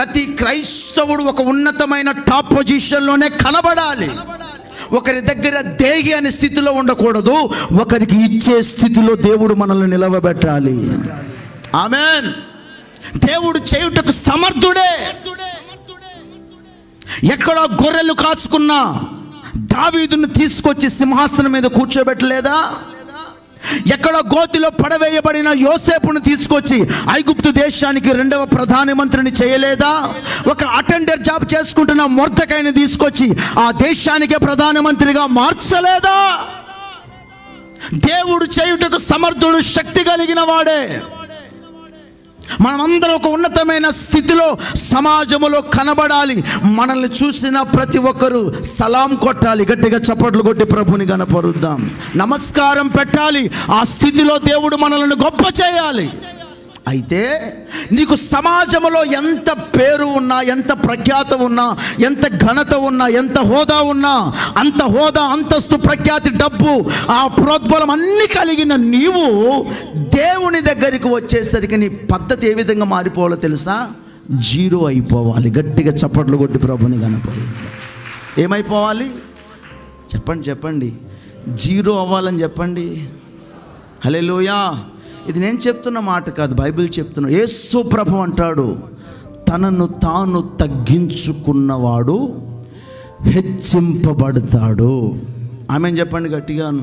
ప్రతి క్రైస్తవుడు ఒక ఉన్నతమైన టాప్ పొజిషన్లోనే కనబడాలి. ఒకరి దగ్గర దేగి అనే స్థితిలో ఉండకూడదు ఒకరికి ఇచ్చే స్థితిలో దేవుడు మనల్ని నిలవబెట్టాలి. ఆమెన్. దేవుడు చేయుటకు సమర్థుడే. ఎక్కడో గొర్రెలు కాచుకున్నా దావీదును తీసుకొచ్చి సింహాసనం మీద కూర్చోబెట్టలేదా? ఎక్కడో గోతిలో పడవేయబడిన యోసేపును తీసుకొచ్చి ఐగుప్తు దేశానికి రెండవ ప్రధానమంత్రిని చేయలేదా? ఒక అటెండర్ జాబ్ చేసుకుంటున్న మొర్దకైని తీసుకొచ్చి ఆ దేశానికే ప్రధానమంత్రిగా మార్చలేదా? దేవుడు చేయుటకు సమర్థుడు శక్తి కలిగిన వాడే. మనమందరం ఒక ఉన్నతమైన స్థితిలో సమాజములో కనబడాలి. మనల్ని చూసిన ప్రతి ఒక్కరూ సలాం కొట్టాలి. గట్టిగా చప్పట్లు కొట్టి ప్రభుని కనపరుద్దాం నమస్కారం పెట్టాలి. ఆ స్థితిలో దేవుడు మనల్ని గొప్ప చేయాలి. అయితే నీకు సమాజంలో ఎంత పేరు ఉన్నా ఎంత ప్రఖ్యాత ఉన్నా ఎంత ఘనత ఉన్నా ఎంత హోదా ఉన్నా అంత హోదా అంతస్తు ప్రఖ్యాతి డబ్బు ఆ ప్రోద్బలం అన్ని కలిగిన నీవు దేవుని దగ్గరికి వచ్చేసరికి నీ పద్ధతి ఏ విధంగా మారిపోవాలో తెలుసా? జీరో అయిపోవాలి. గట్టిగా చప్పట్లు కొట్టి ప్రభుని కనపడి. ఏమైపోవాలి? చెప్పండి చెప్పండి. జీరో అవ్వాలని చెప్పండి. హలే ఇది నేను చెప్తున్న మాట కాదు బైబిల్ చెప్తున్నా యేసు ప్రభు అంటాడు తనను తాను తగ్గించుకున్నవాడు హెచ్చింపబడతాడు. ఆమె చెప్పండి గట్టిగా.